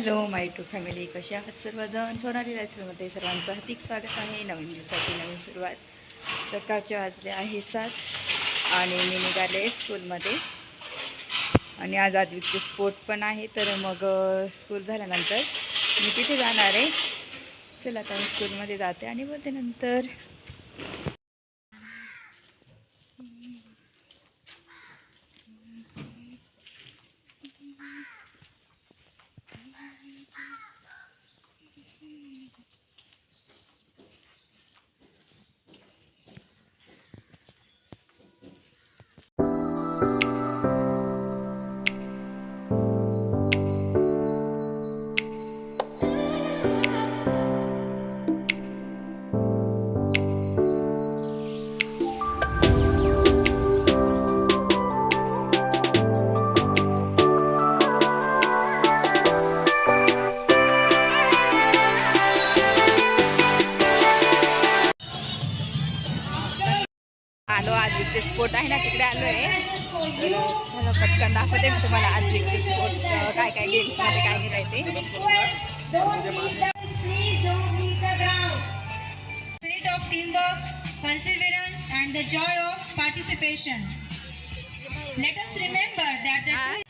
Hello my to family. कसे आहात सर्वजण? सोनाली लायसमध्ये सर्वांचं हार्दिक स्वागत आहे. नवीन दिवसाची नवीन सुरुवात. सकाळचे वाजले आहे सात आणि मी निघाले स्कूलमध्ये. आणि आज आद्विकचे स्पोर्ट पण आहे. तर मग स्कूल झाल्यानंतर मी तिथे जाणार आहे. चला आता मी स्कूलमध्ये जाते आणि बोलते नंतर चला पटकन दाखवते मी तुम्हाला आद्विकचे स्पोर्ट अ, काय काय गेम्समध्ये काय घेता spirit of teamwork, perseverance, and the joy of participation. Let us remember that the Ah.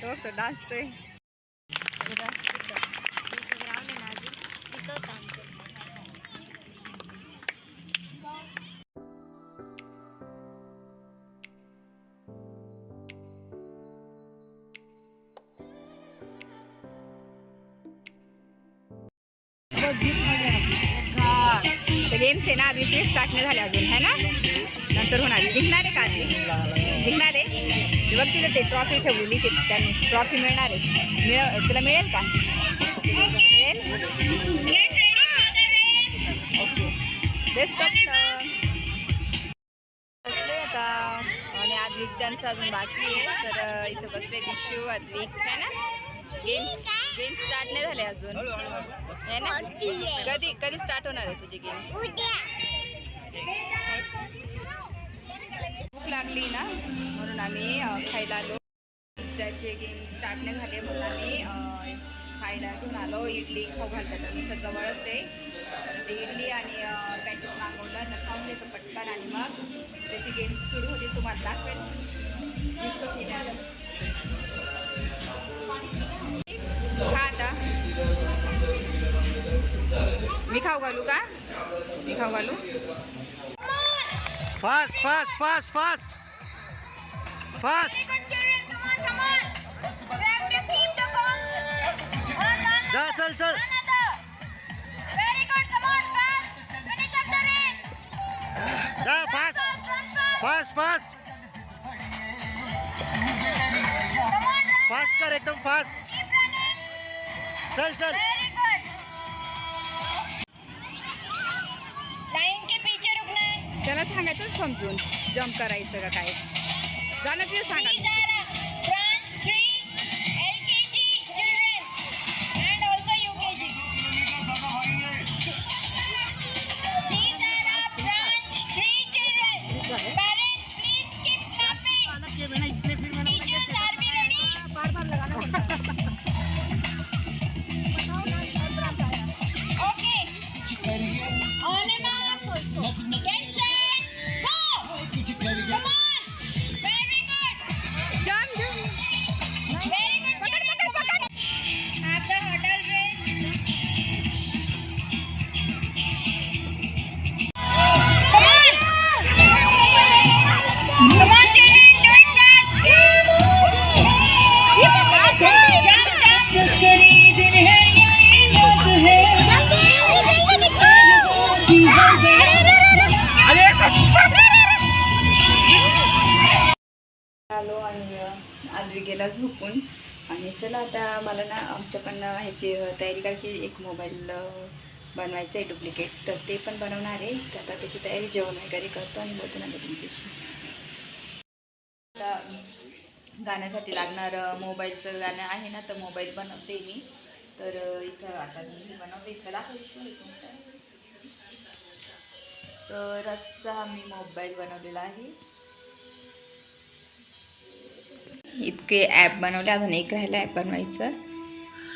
तो तो नाचतोय गेम्स आहे ना आधी ते स्टार्ट नाही झाले अजून है ना? नंतर होणार जिंकणार आहे का आधी? जिंकणार आहे. बघ तिथं ते ट्रॉफी ठेवलेली ते त्यांनी ट्रॉफी मिळणार आहे. मिळ तुला मिळेल का? मिळेल? ओके बेस्ट बसले आता. आणि आद्विक त्यांचं अजून बाकी आहे. तर इथं बसले दिशू अद्विक है ना? गेम्स गेम स्टार्ट नाही झाले अजून. है ना? कधी कधी स्टार्ट होणार आहे तुझे गेम भूक लागली ना? म्हणून आम्ही खायला आलो. त्याचे गेम स्टार्ट नाही झाले म्हणून आम्ही खायला घेऊन आलो. इडली खाऊ घालतात आम्ही. इथं जवळच आहे. ते इडली आणि पॅटीस मागवलं. तर खाऊन देतो पटकन आणि मग त्याची गेम सुरू होती. तुम्हाला दाखवेल. खा आता. मी खाऊ घालू का? मी खाऊ घालू. Fast fast fast fast fast जा चल चल. जा फास्ट फास्ट फास्ट फास्ट कर एकदम फास्ट चल चल. लाइन के पीछे रुकना है. त्याला सांगायचं समजून. जम्प करायचं का काय? जाणं तिथं सांगा. झोपून. आणि चला आता मला ना आमच्याकडनं ह्याची तयारी करायची एक मोबाईल बनवायचं आहे डुप्लिकेट. तर ते पण बनवणार आहे. तर आता त्याची तयारी जेवण वगैरे करतो आणि बोलतो ना तुमच्याशी. आता गाण्यासाठी लागणारं मोबाईलचं गाणं आहे ना तर मोबाईल बनवते मी. तर इथं आता मी बनवते. इथं दाखवते. तर असा मी मोबाईल बनवलेला आहे. इतके ॲप बनवले. अजून एक राहिलं ॲप बनवायचं.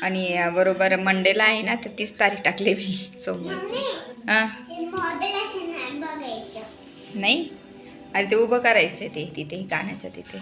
आणि बरोबर मंडेला आहे ना तर तीस तारीख टाकली मी सोमवारची हां? नाही. अरे ते उभं करायचं आहे ते तिथे गाण्याच्या तिथे.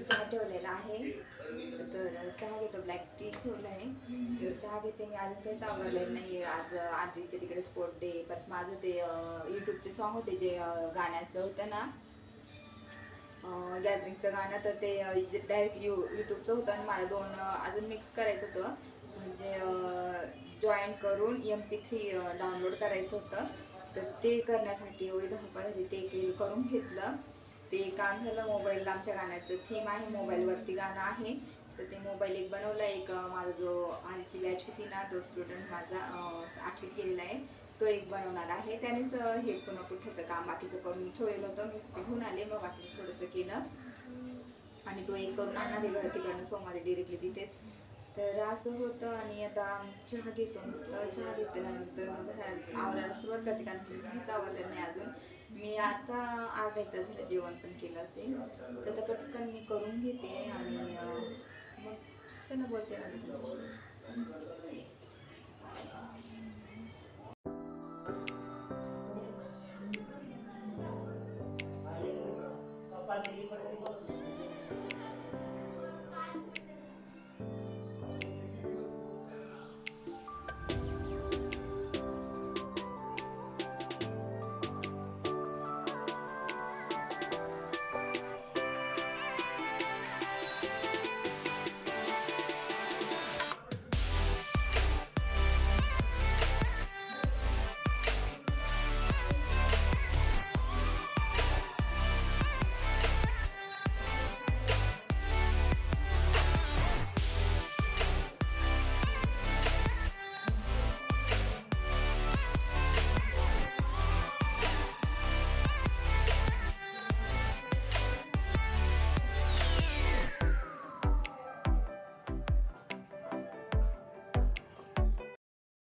चहा ठेवलेला आहे. तर चहा घेतो. ब्लॅक टी ठेवलं आहे. तर चहा घेते मी. अजून काहीच आवडलेलं नाही आज आधीच्या आधीचे तिकडे स्पोर्ट डे परत माझं ते यूट्यूबचे सॉन्ग होते जे गाण्याचं होतं ना गॅदरिंगचं गाणं तर ते डायरेक्ट यू यूट्यूबचं होतं आणि मला दोन अजून मिक्स करायचं होतं. म्हणजे जॉईन करून एम पी थ्री डाउनलोड करायचं होतं. तर ते करण्यासाठी एवढी धावपळ झाली ते करून घेतलं. ते काम झालं मोबाईलला आमच्या गाण्याचं थीम आहे. मोबाईलवरती गाणं आहे. तर ते मोबाईल एक बनवला एक माझा जो आधीची बॅच होती ना तो स्टुडंट माझा आठवी आठवीत गेलेला आहे तो एक बनवणार आहे. त्यानेच हे पुन्हा कुठेचं काम बाकीचं करून ठेवलेलं होतं. मी घेऊन आले मग बाकीचं थोडंसं केलं. आणि तो एक करून आणणार आहे तिकडनं सोमवारी डिरेक्टली तिथेच. तर असं होतं आणि आता चहा घेतो मस्त. चहा घेतल्यानंतर मग घरात आवरायला सुरुवात करते कारण की नाही अजून. मी आता अर्धा एक तास झालं जेवण पण केलं असेल. तर आता पटकन मी करून घेते आणि चला बोलते ना मी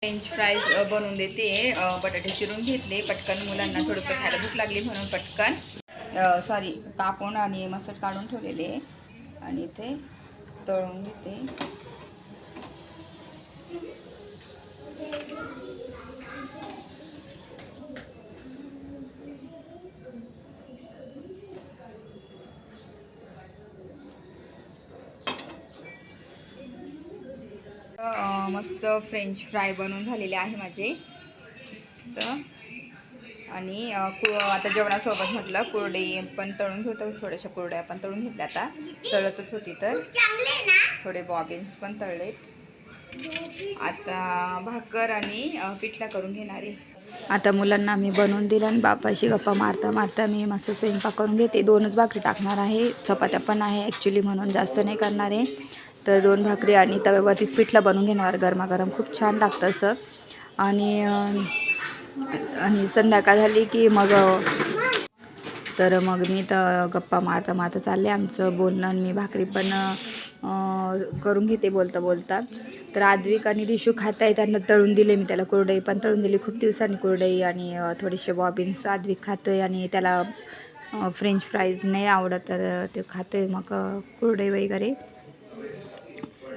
फ्रेंच फ्राईज बनवून देते. बटाटे चिरून घेतले. पटकन मुलांना थोडंसं खायला भूक लागली म्हणून पटकन सॉरी कापून आणि मसाज काढून ठेवलेले. आणि ते तळून घेते. मस्त फ्रेंच फ्राय बनवून झालेले आहे माझे. मस्त. आणि कु आता जेवणासोबत म्हटलं कुरडे पण तळून घेतो थोड्याशा कुरड्या पण तळून घेतल्या आता. तळतच होती तर. थोडे बॉबिन्स पण तळलेत. आता भाकर आणि पिठला करून घेणार आहे. आता मुलांना मी बनवून दिलं आणि बापाशी गप्पा मारता मारता मी मस्त स्वयंपाक करून घेते. दोनच भाकरी टाकणार आहे. चपात्या पण आहे. ॲक्च्युली म्हणून जास्त नाही करणार आहे. तर दोन भाकरी आणि तव्यावरतीच पिठलं बनवून घेणार. गरमागरम खूप छान लागतं असं. आणि आणि संध्याकाळ झाली की मग तर मग मी तर गप्पा मारता मारता चालले आमचं बोलणं आणि मी भाकरी पण करून घेते बोलता बोलता. तर आद्विक आणि दिशू खात आहे त्यांना तळून दिले मी त्याला कुरडई पण तळून दिली. खूप दिवसांनी कुरडई आणि थोडेसे बॉबिन्स आद्विक खातोय आणि त्याला फ्रेंच फ्राईज नाही आवडत तर ते खातोय मग कुरडई वगैरे.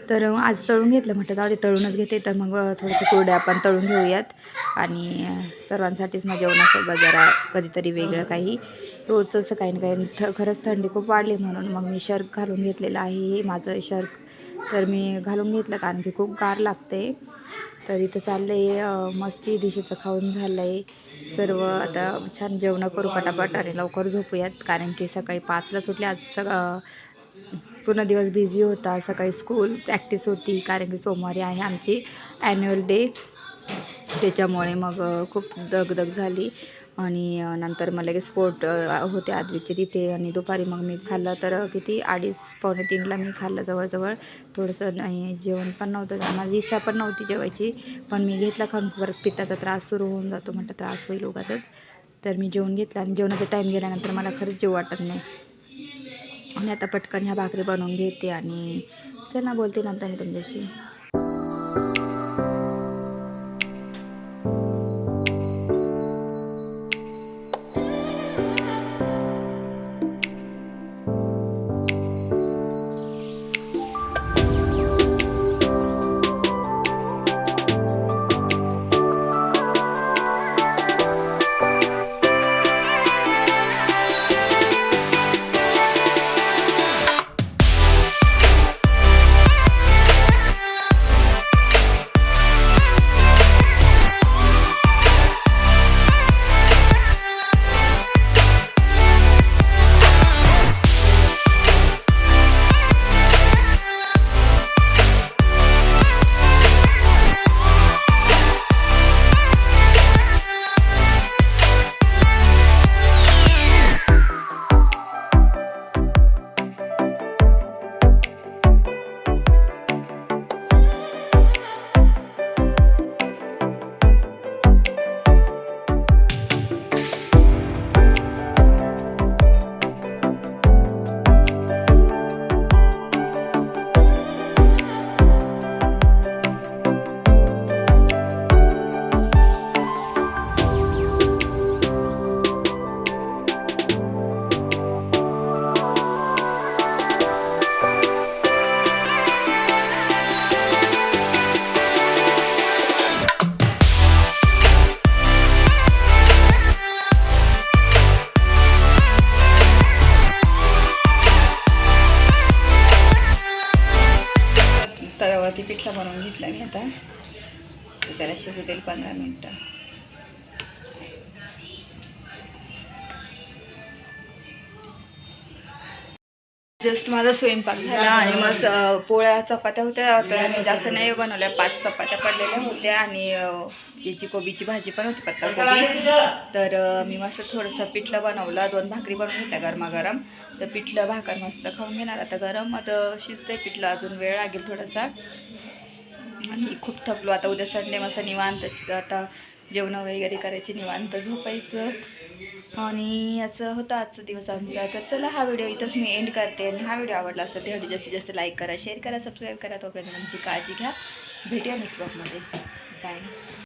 तर आज तळून घेतलं म्हटलं जाऊ दे तळूनच घेते. तर मग थोडंसं कुरड्या आपण तळून घेऊयात. आणि सर्वांसाठीच मग जेवणासोबत जरा कधीतरी वेगळं काही. रोजचं असं काही ना काही थ खरंच थंडी खूप वाढली म्हणून मग मी शर्क घालून घेतलेलं आहे. हे माझं शर्क. तर मी घालून घेतलं कारण की खूप गार लागते. तर इथं चाललं आहे मस्ती दिशेचं खाऊन झालं आहे सर्व आता छान जेवणं करू पटापट आणि लवकर झोपूयात. कारण की सकाळी पाचला सुटले. आज सग पूर्ण दिवस बिझी होता. सकाळी स्कूल प्रॅक्टिस होती. कारण की सोमवारी आहे आमची ॲन्युअल डे त्याच्यामुळे मग खूप दगदग झाली. आणि नंतर मग लगेच स्पोर्ट होते आदवीचे तिथे. आणि दुपारी मग मी खाल्लं तर किती? अडीच पावणे तीनला मी खाल्लं जवळजवळ. थोडंसं नाही जेवण पण नव्हतं. माझी इच्छा पण नव्हती जेवायची. पण मी घेतला खाऊन. परत पित्ताचा त्रास सुरू होऊन जातो. म्हटलं त्रास होईल उगाचच. तर मी जेवण घेतलं. आणि जेवणाचा टाईम गेल्यानंतर मला खरंच जेव वाटत नाही. आणि आता पटकन ह्या भाकरी बनवून घेते आणि चल ना बोलते नंतर मी तुमच्याशी. चपाती पिठला बनवून घेतला मी आता. त्याला शिजू देईल पंधरा मिनटं. जस्ट माझा स्वयंपाक झाला आणि मग पोळ्या चपात्या होत्या तर मी जास्त नाही बनवल्या. पाच चपात्या पडलेल्या होत्या आणि याची कोबीची भाजी पण होती पत्ताकोबी. तर मी मस्त थोडंसं पिठलं बनवलं दोन भाकरी बनवून घेतल्या गरमागरम. तर पिठलं भाकर मस्त खाऊन घेणार. आता गरम आता शिजतंय पिठलं अजून वेळ लागेल थोडासा. आणि खूप थकलो. आता उद्या संडे मस्त निवांत. आता जेवणं वगैरे करायची निवांत झोपायचं. आणि असं होतं आजचा दिवस आमचा. तर चला हा व्हिडिओ इथंच मी एंड करते आणि हा व्हिडिओ आवडला असेल तर जास्तीत जास्त लाईक करा शेअर करा सबस्क्राईब करा. तोपर्यंत तुमची काळजी घ्या. भेटूया नेक्स्ट ब्लॉगमध्ये बाय